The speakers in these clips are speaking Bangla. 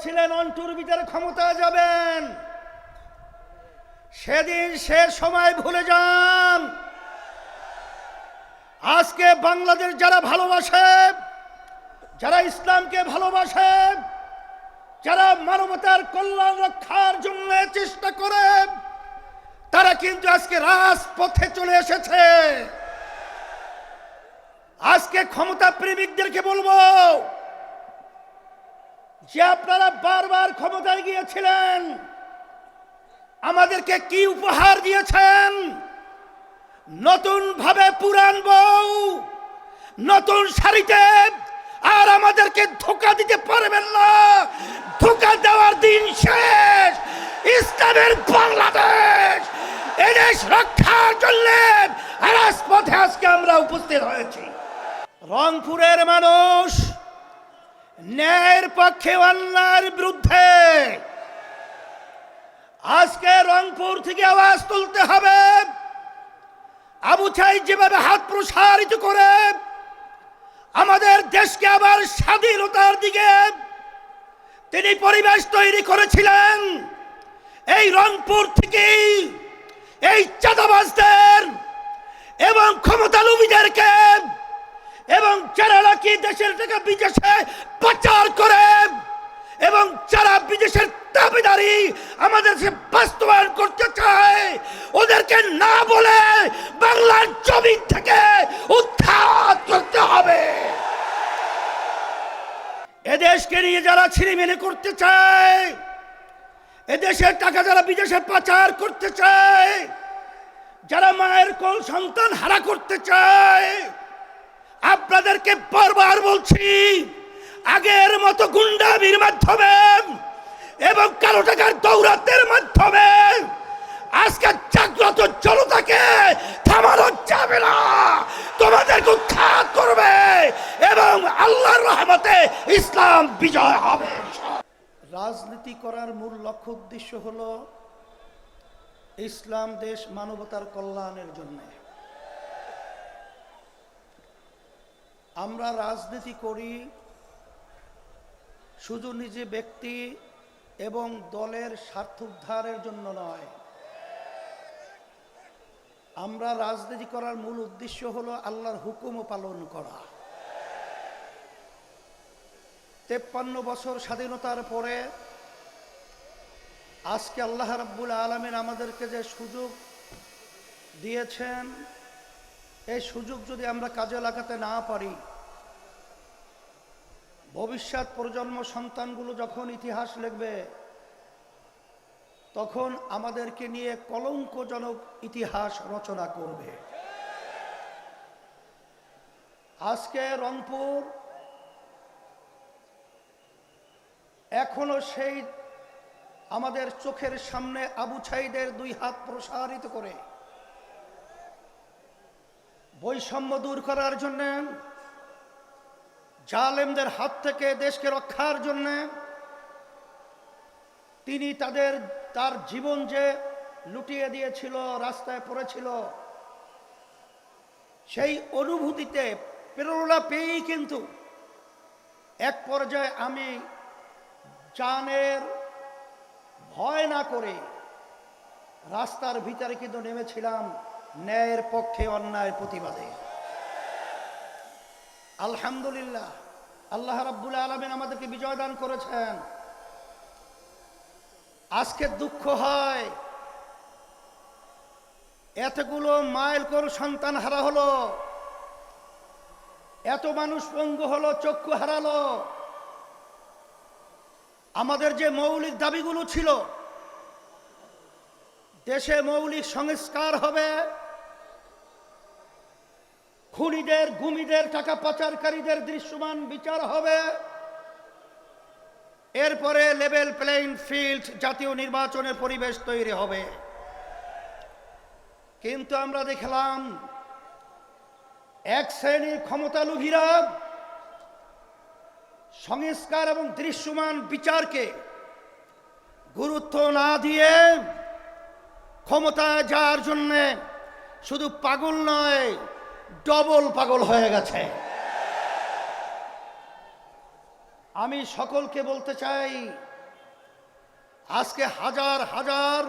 বলছিলেন অন্টুর ভিতরে ক্ষমতায় যাবেন। সেদিন সে সময় ভুলে যান। আজকে বাংলাদেশ যারা ভালোবাসে, যারা ইসলামকে ভালোবাসে, যারা মানবতার কল্যাণ রক্ষার জন্য চেষ্টা করে, তারা কিন্তু আজকে রাজপথে চলে এসেছে। আজকে ক্ষমতা প্রেমিকদেরকে বলব যে আপনারা বারবার ক্ষমতায় গিয়েছিলেন, আমাদেরকে কি উপহার দিয়েছেন? নতুন ভাবে পুরান বউ, নতুন শাড়িতে আর আমাদেরকে ধোকা দিতে পারবেন না। ধোকা দেওয়ার দিন শেষ। ইসলামের বাংলাদেশ, এদেশ রক্ষার জন্য আজকে আমরা উপস্থিত হয়েছি। রংপুরের মানুষ ন্যায়ের পক্ষে অন্যায়ের বিরুদ্ধে। আজকে রংপুর থেকে আওয়াজ তুলতে হবে। আবু ছাই যেভাবে হাত প্রসারিত করে, আমাদের দেশকে আবার স্বাধীনতার দিকে তিনি পরিবেশ তৈরি করেছিলেন। এই রংপুর থেকেই এই চাঁদাবাজদের এবং ক্ষমতালুবীদেরকে এবং যারা নাকি দেশের টাকা বিদেশে পাচার করে, এবং যারা বিদেশের দাবিদারি আমাদের বাস্তবায়ন করতে চায়, ওদেরকে না বলে বাংলার জমিন থেকে উত্থান করতে হবে। এদেশকে নিয়ে যারা ছিনিমিনি করতে চায়, এদেশের টাকা যারা বিদেশে পাচার করতে চায়, যারা মায়ের কোল সন্তান হারা করতে চায় বারবার বলছি, আগের মতো গুন্ডামির মাধ্যমে এবং কালো টাকার দৌরাতের মাধ্যমে আজকে জাগ্রত জনতাকে থামানো যাবে না তোমাদেরকে উৎখাত করবে এবং আল্লাহর রহমতে ইসলাম বিজয় হবে। রাজনীতি করার মূল লক্ষ্য উদ্দেশ্য হলো ইসলাম দেশ মানবতার কল্যাণের জন্যে। আমরা রাজনীতি করি, শুধু নিজে ব্যক্তি এবং দলের স্বার্থ উদ্ধারের জন্য নয়। আমরা রাজনীতি করার মূল উদ্দেশ্য হলো আল্লাহর হুকুম পালন করা। তেপ্পান্ন বছর স্বাধীনতার পরে আজকে আল্লাহ রাব্বুল আলমিন আমাদেরকে যে সুযোগ দিয়েছেন, এই সুযোগ যদি আমরা কাজে লাগাতে না পারি ভবিষ্যৎ প্রজন্ম সন্তানগুলো যখন ইতিহাস লিখবে, তখন আমাদেরকে নিয়ে কলঙ্কজনক ইতিহাস রচনা করবে। আজকে রংপুর এখনও সেই আমাদের চোখের সামনে আবু ছাইদের দুই হাত প্রসারিত করে। বৈষম্য দূর করার জন্য জালেমদের হাত থেকে দেশকে রক্ষার জন্য তিনি তাদের, তার জীবন যে লুটিয়ে দিয়েছিল, রাস্তায় পড়েছিল, সেই অনুভূতিতে প্রেরণা পেয়েই কিন্তু এক পর্যায়ে আমি জানের ভয় না করে রাস্তার ভিতরে কিন্তু নেমেছিলাম ন্যায়ের পক্ষে অন্যায়ের প্রতিবাদে। আলহামদুলিল্লাহ, আল্লাহ রাব্বুল আলমিন আমাদেরকে বিজয় দান করেছেন। আজকে দুঃখ হয়। এতগুলো মাইল কর সন্তান হারা হলো। এত মানুষ পঙ্গু হলো, চক্ষু হারালো। আমাদের যে মৌলিক দাবিগুলো ছিল, দেশে মৌলিক সংস্কার হবে। খুনিদের, গুমিদের, টাকা পাচারকারীদের দৃশ্যমান বিচার হবে। এরপরে লেভেল প্লেইং ফিল্ড জাতীয় নির্বাচনের পরিবেশ তৈরি হবে। কিন্তু আমরা দেখলাম, এক শ্রেণির ক্ষমতালুভীরা সংস্কার এবং দৃশ্যমান বিচারকে গুরুত্ব না দিয়ে ক্ষমতায় যাওয়ার জন্যে শুধু পাগল নয় ডবল পাগল হয়ে গেছে। আমি সকলকে বলতে চাই, আজকে হাজার হাজার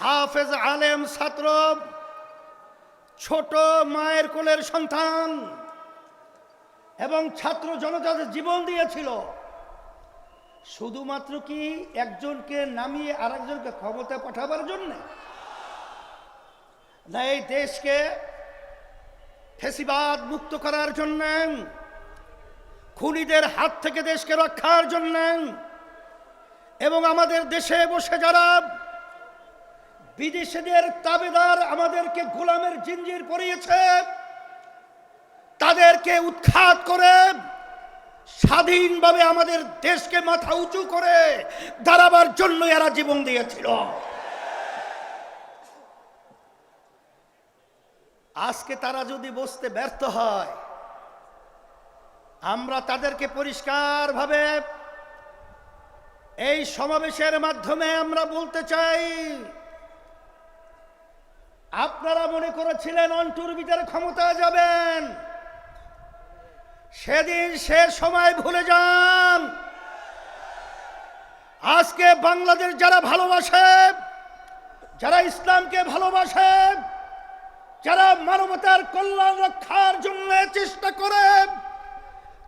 হাফেজ আলেম ছাত্র, ছোট মায়ের কোলের সন্তান এবং ছাত্র জনতা জীবন দিয়েছিল, শুধুমাত্র কি একজনকে নামিয়ে আরেকজনকে ক্ষমতা পাঠাবার জন্য? না, এই দেশকে ফেসিবাদ মুক্ত করার জন্য, খুনিদের হাত থেকে দেশকে রক্ষার জন্য, এবং আমাদের দেশে বসে যারা বিদেশিদের তাবেদার আমাদেরকে গোলামের জিঞ্জির পরিয়েছে, তাদেরকে উৎখাত করে, স্বাধীনভাবে আমাদের দেশকে মাথা উঁচু করে দাঁড়াবার জন্য এরা জীবন দিয়েছিল। আজকে তারা যদি বসতে ব্যর্থ হয়, আমরা তাদেরকে পরিষ্কারভাবে এই সমাবেশের মাধ্যমে আমরা বলতে চাই, আপনারা মনে করেছিলেন অন্টুর ভিতরে ক্ষমতা যাবেন? সেদিন সে সময় ভুলে যান। আজকে বাংলাদেশ যারা ভালোবাসে, যারা ইসলামকে ভালোবাসে যারা মানবতার কল্যাণ রক্ষার জন্য চেষ্টা করে,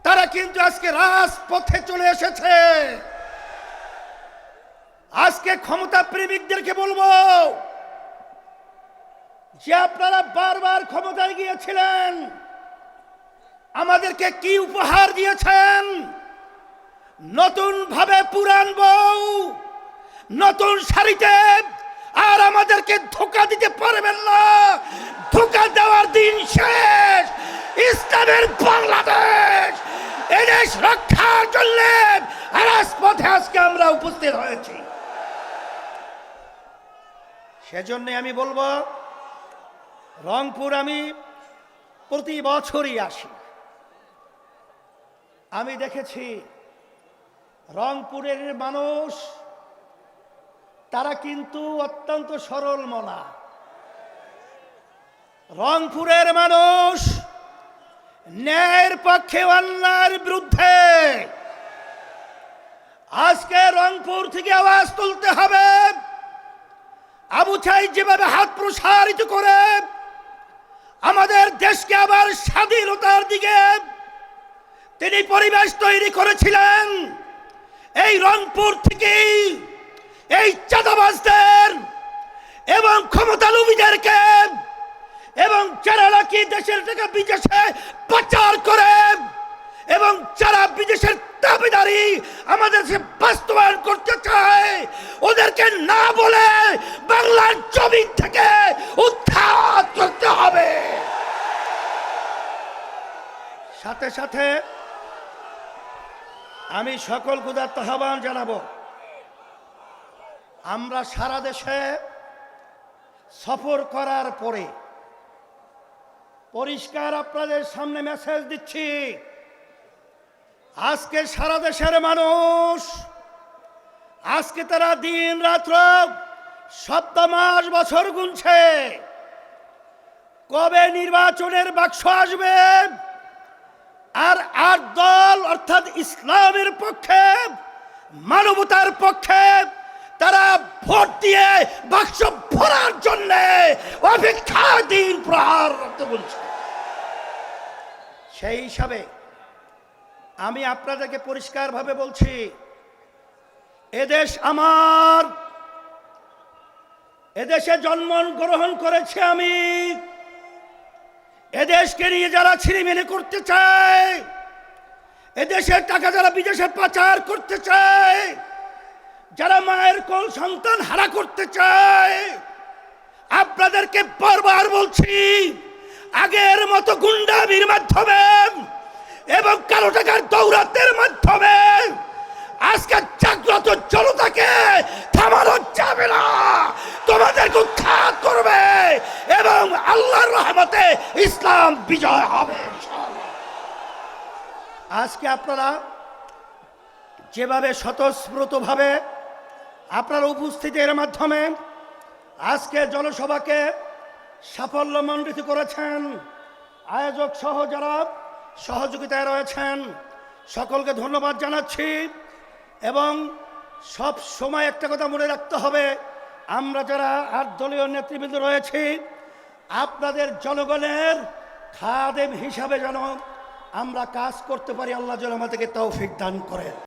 তারা কিন্তু আজকে রাজপথে চলে এসেছে। আজকে ক্ষমতা প্রেমিকদেরকে বলব, যে আপনারা বারবার ক্ষমতায় গিয়েছিলেন, আমাদেরকে কি উপহার দিয়েছেন? নতুন ভাবে পুরান বউ, নতুন শাড়িতে, আর আমাদেরকে ধোকা দিতে পারবেন না। ধোকা দেওয়ার দিন শেষ। ইসলামের বাংলাদেশ, এদেশ রক্ষার জন্য রাজপথে আজকে আমরা উপস্থিত হয়েছি। সেজন্য আমি বলব, রংপুর আমি প্রতি বছরই আসি। আমি দেখেছি, রংপুরের মানুষ, তারা কিন্তু অত্যন্ত সরল মনা। রংপুরের মানুষ ন্যায়ের পক্ষে অন্যায়ের বিরুদ্ধে। আজকে রংপুর থেকে আওয়াজ তুলতে হবে। আবু চাই যেভাবে হাত প্রসারিত করে আমাদের দেশকে আবার স্বাধীনতার দিকে তিনি পরিবেশ তৈরি করেছিলেন, এই রংপুর থেকেই এই চাঁদাবাজদের এবং ক্ষমতালুবীদেরকে এবং যারা নাকি দেশের থেকে বিদেশে পাচার করে? এবং যারা বিদেশের দাবিদারি আমাদের বাস্তবায়ন করতে চায়, ওদেরকে না বলে বাংলার জমিন থেকে উত্থান করতে হবে। সাথে সাথে আমি সকল ক্ষুদার্ত আহ্বান জানাব। আমরা সারা দেশে সফর করার পরে পরিষ্কার আপনাদের সামনে মেসেজ দিচ্ছি। আজকে সারা দেশের মানুষ, আজকে তারা দিন রাত্র সপ্তাহ, মাস, বছর গুনছে। কবে নির্বাচনের বাক্স আসবে? আর আর দল, অর্থাৎ ইসলামের পক্ষে, মানবতার পক্ষে, তারা ভোট দিয়ে বাক্স ভরার জন্য অপেক্ষা দিন প্রহার করতে বলছে সেই হিসাবে আমি আপনাদেরকে পরিষ্কারভাবে বলছি, এদেশ আমার, এদেশে জন্ম গ্রহণ করেছে আমি। এদেশকে নিয়ে যারা ছিনিমিনি করতে চায়, এদেশের টাকা যারা বিদেশে পাচার করতে চায় যারা মায়ের কোল সন্তান হারা করতে চায়, আপনাদেরকে বারবার বলছি, আগের মতো গুন্ডামির মাধ্যমে এবং কালো টাকার দৌরাতের মাধ্যমে আজকে জাগ্রত জনতাকে থামানো যাবে না। তোমাদেরকে উৎখাত করবে এবং আল্লাহর রহমতে ইসলাম বিজয় হবে। আজকে আপনারা যেভাবে স্বতঃস্ফূর্তভাবে আপনার উপস্থিতির মাধ্যমে আজকে জনসভাকে সাফল্যমণ্ডিত করেছেন আয়োজক সহ যারা সহযোগিতায় রয়েছেন, সকলকে ধন্যবাদ জানাচ্ছি এবং সব সময় একটা কথা মনে রাখতে হবে, আমরা যারা আট দলীয় নেতৃবৃন্দ রয়েছি, আপনাদের জনগণের খাদেম হিসাবে যেন আমরা কাজ করতে পারি, আল্লাহ যেন আমাদেরকে তৌফিক দান করেন।